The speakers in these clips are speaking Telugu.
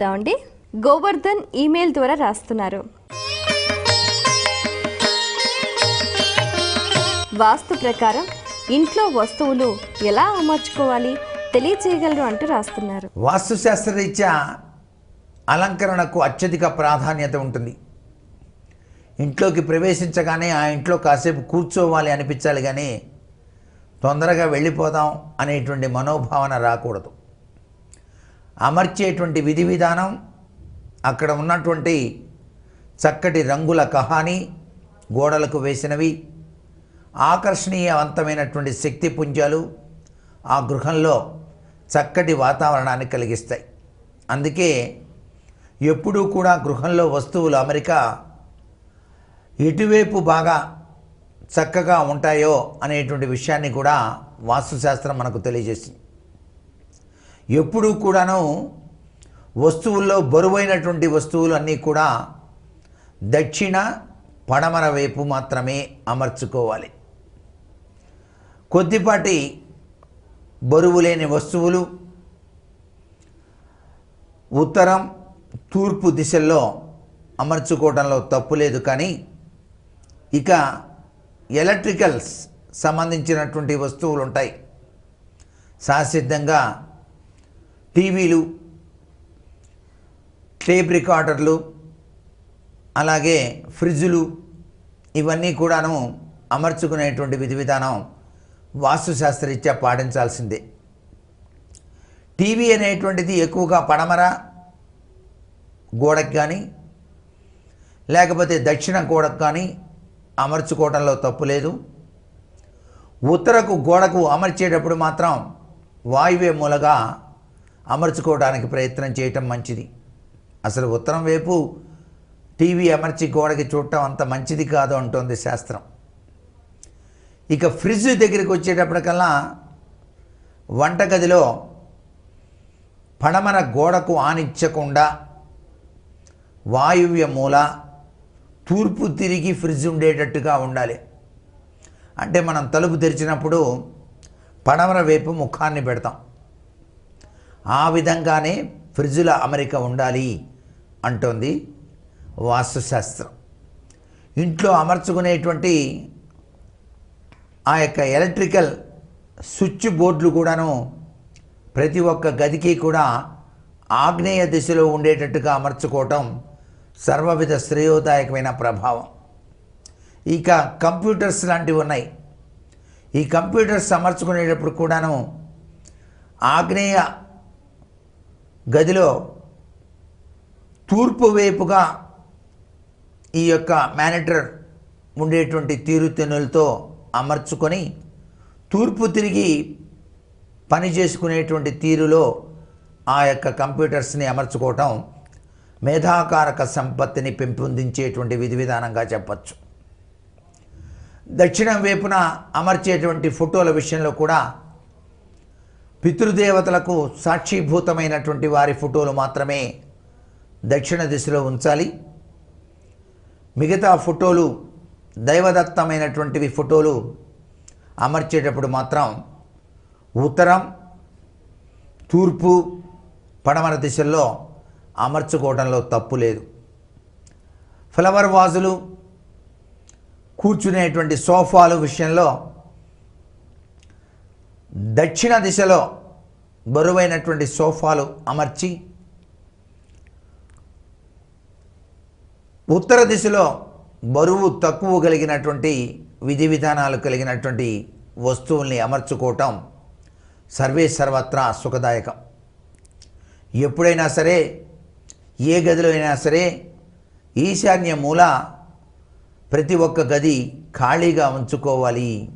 చూద్దామండి గోవర్ధన్ ఈమెయిల్ ద్వారా రాస్తున్నారు. వాస్తు ప్రకారం ఇంట్లో వస్తువులు ఎలా అమర్చుకోవాలి తెలియచేయగలరు అంటూ రాస్తున్నారు. వాస్తుశాస్త్రరీత్యా అలంకరణకు అత్యధిక ప్రాధాన్యత ఉంటుంది. ఇంట్లోకి ప్రవేశించగానే ఆ ఇంట్లో కాసేపు కూర్చోవాలి అనిపించాలి కానీ తొందరగా వెళ్ళిపోదాం అనేటువంటి మనోభావన రాకూడదు. అమర్చేటువంటి విధి విధానం అక్కడ ఉన్నటువంటి చక్కటి రంగుల కహాని గోడలకు వేసినవి ఆకర్షణీయవంతమైనటువంటి శక్తి పుంజాలు ఆ గృహంలో చక్కటి వాతావరణాన్ని కలిగిస్తాయి. అందుకే ఎప్పుడూ కూడా గృహంలో వస్తువులు అమెరికా ఎటువైపు బాగా చక్కగా ఉంటాయో అనేటువంటి విషయాన్ని కూడా వాస్తుశాస్త్రం మనకు తెలియజేసింది. ఎప్పుడూ కూడాను వస్తువుల్లో బరువైనటువంటి వస్తువులు అన్నీ కూడా దక్షిణ పడమర వైపు మాత్రమే అమర్చుకోవాలి. కొద్దిపాటి బరువు లేని వస్తువులు ఉత్తరం తూర్పు దిశల్లో అమర్చుకోవడంలో తప్పు లేదు కానీ ఇక ఎలక్ట్రికల్స్ సంబంధించినటువంటి వస్తువులు ఉంటాయి సహసిద్ధంగా టీవీలు టేప్ రికార్డర్లు అలాగే ఫ్రిడ్జులు ఇవన్నీ కూడాను అమర్చుకునేటువంటి విధి విధానం వాస్తుశాస్త్రరీత్యా పాటించాల్సిందే. టీవీ అనేటువంటిది ఎక్కువగా పడమర గోడకు కానీ లేకపోతే దక్షిణ గోడకు కానీ అమర్చుకోవడంలో తప్పు లేదు. ఉత్తరకు గోడకు అమర్చేటప్పుడు మాత్రం వాయువ్య మూలగా అమర్చుకోవడానికి ప్రయత్నం చేయటం మంచిది. అసలు ఉత్తరం వైపు టీవీ అమర్చి గోడకి చూడటం అంత మంచిది కాదు అంటోంది శాస్త్రం. ఇక ఫ్రిడ్జ్ దగ్గరికి వచ్చేటప్పటికల్లా వంటగదిలో పడమర గోడకు ఆనిచ్చకుండా వాయువ్య మూల తూర్పు తిరిగి ఫ్రిడ్జ్ ఉండేటట్టుగా ఉండాలి. అంటే మనం తలుపు తెరిచినప్పుడు పడమర వైపు ముఖాన్ని పెడతాం. ఆ విధంగానే ఫ్రిడ్జుల అమరిక ఉండాలి అంటోంది వాస్తుశాస్త్రం. ఇంట్లో అమర్చుకునేటువంటి ఆ యొక్క ఎలక్ట్రికల్ స్విచ్ బోర్డులు కూడాను ప్రతి ఒక్క గదికి కూడా ఆగ్నేయ దిశలో ఉండేటట్టుగా అమర్చుకోవటం సర్వవిధ శ్రేయోదాయకమైన ప్రభావం. ఇక కంప్యూటర్స్ లాంటివి ఉన్నాయి. ఈ కంప్యూటర్స్ అమర్చుకునేటప్పుడు కూడాను ఆగ్నేయ గదిలో తూర్పు వైపుగా ఈ యొక్క మేనేటర్ ఉండేటువంటి తీరుతెన్నులతో అమర్చుకొని తూర్పు తిరిగి పని చేసుకునేటువంటి తీరులో ఆ యొక్క కంప్యూటర్స్ని అమర్చుకోవటం మేధాకారక సంపత్తిని పెంపొందించేటువంటి విధి విధానంగా చెప్పచ్చు. దక్షిణం వైపున అమర్చేటువంటి ఫోటోల విషయంలో కూడా పితృదేవతలకు సాక్షిభూతమైనటువంటి వారి ఫోటోలు మాత్రమే దక్షిణ దిశలో ఉంచాలి. మిగతా ఫోటోలు దైవదత్తమైనటువంటివి ఫోటోలు అమర్చేటప్పుడు మాత్రం ఉత్తరం తూర్పు పడమర దిశల్లో అమర్చుకోవడంలో తప్పు లేదు. ఫ్లవర్ వాజులు కూర్చునేటువంటి సోఫాలు విషయంలో దక్షిణ దిశలో బరువైనటువంటి సోఫాలు అమర్చి ఉత్తర దిశలో బరువు తక్కువ కలిగినటువంటి విధి విధానాలు కలిగినటువంటి వస్తువుల్ని అమర్చుకోవటం సర్వే సర్వత్రా సుఖదాయకం. ఎప్పుడైనా సరే ఏ గదిలో అయినా సరే ఈశాన్య మూల ప్రతి ఒక్క గది ఖాళీగా ఉంచుకోవాలి.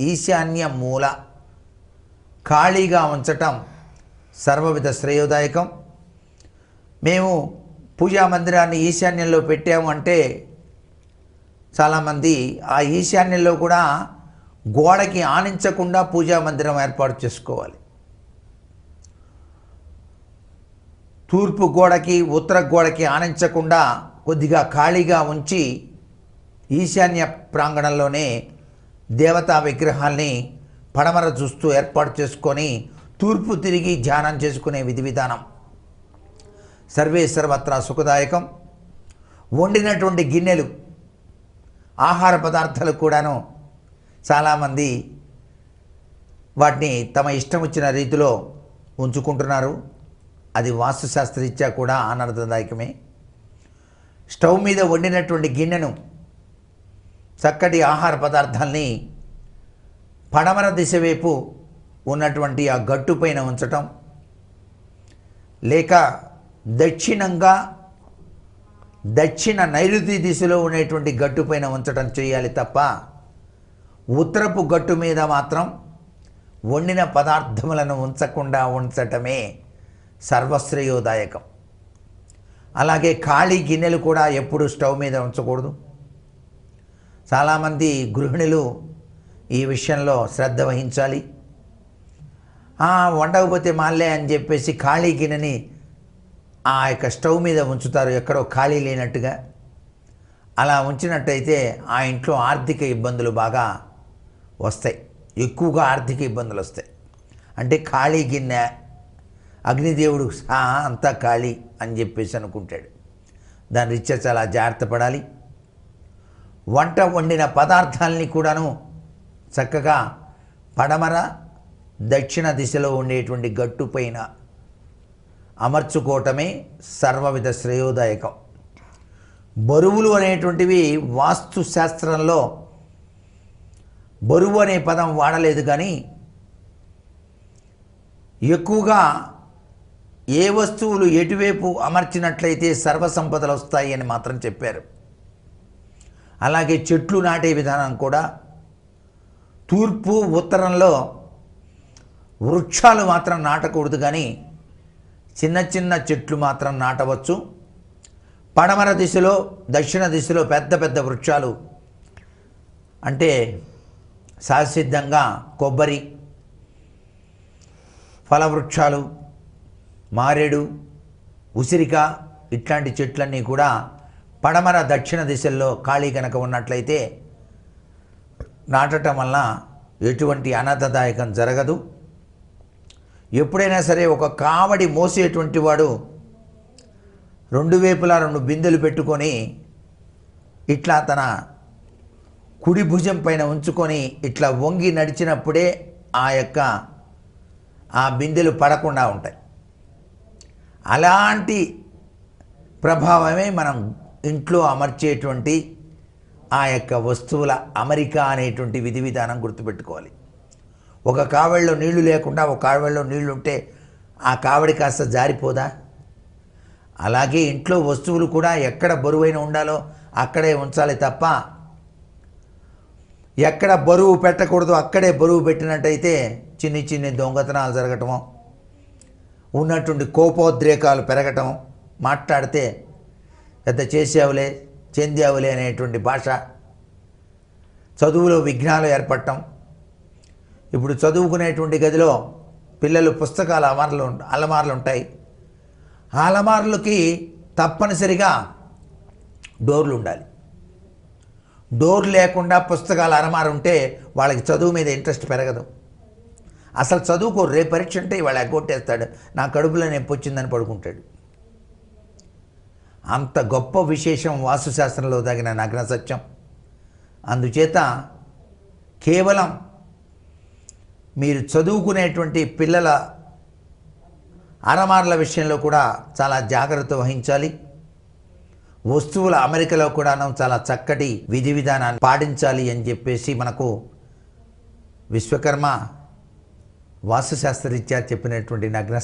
ఈశాన్య మూల ఖాళీగా ఉంచటం సర్వవిధ శ్రేయోదాయకం. మేము పూజా మందిరాన్ని ఈశాన్యంలో పెట్టాము అంటే చాలామంది ఆ ఈశాన్యంలో కూడా గోడకి ఆనించకుండా పూజా మందిరం ఏర్పాటు చేసుకోవాలి. తూర్పు గోడకి ఉత్తర గోడకి ఆనించకుండా కొద్దిగా ఖాళీగా ఉంచి ఈశాన్య ప్రాంగణంలోనే దేవతా విగ్రహాల్ని పడమర చూస్తూ ఏర్పాటు చేసుకొని తూర్పు తిరిగి ధ్యానం చేసుకునే విధి విధానం. సర్వే సర్వత్రా సుఖదాయకం. వండినటువంటి గిన్నెలు ఆహార పదార్థాలు కూడాను చాలామంది వాటిని తమ ఇష్టం వచ్చిన రీతిలో ఉంచుకుంటున్నారు. అది వాస్తుశాస్త్రరీత్యా కూడా ఆనందదాయకమే. స్టవ్ మీద వండినటువంటి గిన్నెను చక్కటి ఆహార పదార్థాల్ని పడమర దిశ వైపు ఉన్నటువంటి ఆ గట్టు పైన ఉంచటం లేక దక్షిణంగా దక్షిణ నైరుతి దిశలో ఉండేటువంటి గట్టు పైన ఉంచటం చేయాలి తప్ప ఉత్తరపు గట్టు మీద మాత్రం వండిన పదార్థములను ఉంచకుండా ఉంచటమే సర్వశ్రేయోదాయకం. అలాగే ఖాళీ గిన్నెలు కూడా ఎప్పుడు స్టవ్ మీద ఉంచకూడదు. చాలామంది గృహిణులు ఈ విషయంలో శ్రద్ధ వహించాలి. వండకపోతే మాలే అని చెప్పేసి ఖాళీ గిన్నెని ఆ యొక్క స్టవ్ మీద ఉంచుతారు. ఎక్కడో ఖాళీ లేనట్టుగా. అలా ఉంచినట్టయితే ఆ ఇంట్లో ఆర్థిక ఇబ్బందులు బాగా వస్తాయి. ఎక్కువగా ఆర్థిక ఇబ్బందులు వస్తాయి. అంటే ఖాళీ గిన్నె అగ్నిదేవుడు అంతా ఖాళీ అని చెప్పేసి అనుకుంటాడు. దాని రీత్యా చాలా జాగ్రత్త పడాలి. వంట వండిన పదార్థాలని కూడాను చక్కగా పడమర దక్షిణ దిశలో ఉండేటువంటి గట్టు పైన అమర్చుకోవటమే సర్వవిధ శ్రేయోదాయకం. బరువులు అనేటువంటివి వాస్తు శాస్త్రంలో బరువు అనే పదం వాడలేదు కానీ ఎక్కువగా ఏ వస్తువులు ఎటువైపు అమర్చినట్లయితే సర్వసంపదలు వస్తాయి అని మాత్రం చెప్పారు. అలాగే చెట్లు నాటే విధానం కూడా తూర్పు ఉత్తరంలో వృక్షాలు మాత్రం నాటకూడదు కానీ చిన్న చిన్న చెట్లు మాత్రం నాటవచ్చు. పడమర దిశలో దక్షిణ దిశలో పెద్ద పెద్ద వృక్షాలు అంటే సహసిద్ధంగా కొబ్బరి ఫలవృక్షాలు మారేడు ఉసిరిక ఇట్లాంటి చెట్లన్నీ కూడా పడమర దక్షిణ దిశల్లో ఖాళీ కనుక ఉన్నట్లయితే నాటటం వల్ల ఎటువంటి అనర్థదాయకం జరగదు. ఎప్పుడైనా సరే ఒక కావడి మోసేటువంటి వాడు రెండు వైపులా రెండు బిందెలు పెట్టుకొని ఇట్లా తన కుడి భుజం పైన ఉంచుకొని ఇట్లా వంగి నడిచినప్పుడే ఆ యొక్క ఆ బిందెలు పడకుండా ఉంటాయి. అలాంటి ప్రభావమే మనం ఇంట్లో అమర్చేటువంటి ఆ యొక్క వస్తువుల అమరిక అనేటువంటి విధి విధానం గుర్తుపెట్టుకోవాలి. ఒక కావడిలో నీళ్ళు లేకుండా ఒక కావడిలో నీళ్ళు ఉంటే ఆ కావడి కాస్త జారిపోదా? అలాగే ఇంట్లో వస్తువులు కూడా ఎక్కడ బరువైన ఉండాలో అక్కడే ఉంచాలి తప్ప ఎక్కడ బరువు పెట్టకూడదు అక్కడే బరువు పెట్టినట్టయితే చిన్ని చిన్ని దొంగతనాలు జరగటము ఉన్నటువంటి కోపోద్రేకాలు పెరగటం మాట్లాడితే పెద్ద చేసావులే. చెందావులే అనేటువంటి భాష చదువులో విఘ్నాలు ఏర్పడటం. ఇప్పుడు చదువుకునేటువంటి గదిలో పిల్లలు పుస్తకాల అమర్లు అలమార్లు ఉంటాయి. ఆ అలమార్లకి తప్పనిసరిగా డోర్లు ఉండాలి. డోర్ లేకుండా పుస్తకాల అలమార ఉంటే వాళ్ళకి చదువు మీద ఇంట్రెస్ట్ పెరగదు. అసలు చదువుకో రేపు పరీక్ష ఉంటే ఇవాళ ఎగ్గొట్టేస్తాడు. నా కడుపులో నొప్పి వచ్చిందని పడుకుంటాడు. అంత గొప్ప విశేషం వాస్తుశాస్త్రంలో తగిన నగ్న సత్యం అందుచేత కేవలం మీరు చదువుకునేటువంటి పిల్లల అరమార్ల విషయంలో కూడా చాలా జాగ్రత్త వహించాలి. వస్తువుల అమెరికలో కూడాను చాలా చక్కటి విధి విధానాన్ని పాటించాలి అని చెప్పేసి మనకు విశ్వకర్మ వాస్తుశాస్త్రరీత్యా చెప్పినటువంటి నగ్న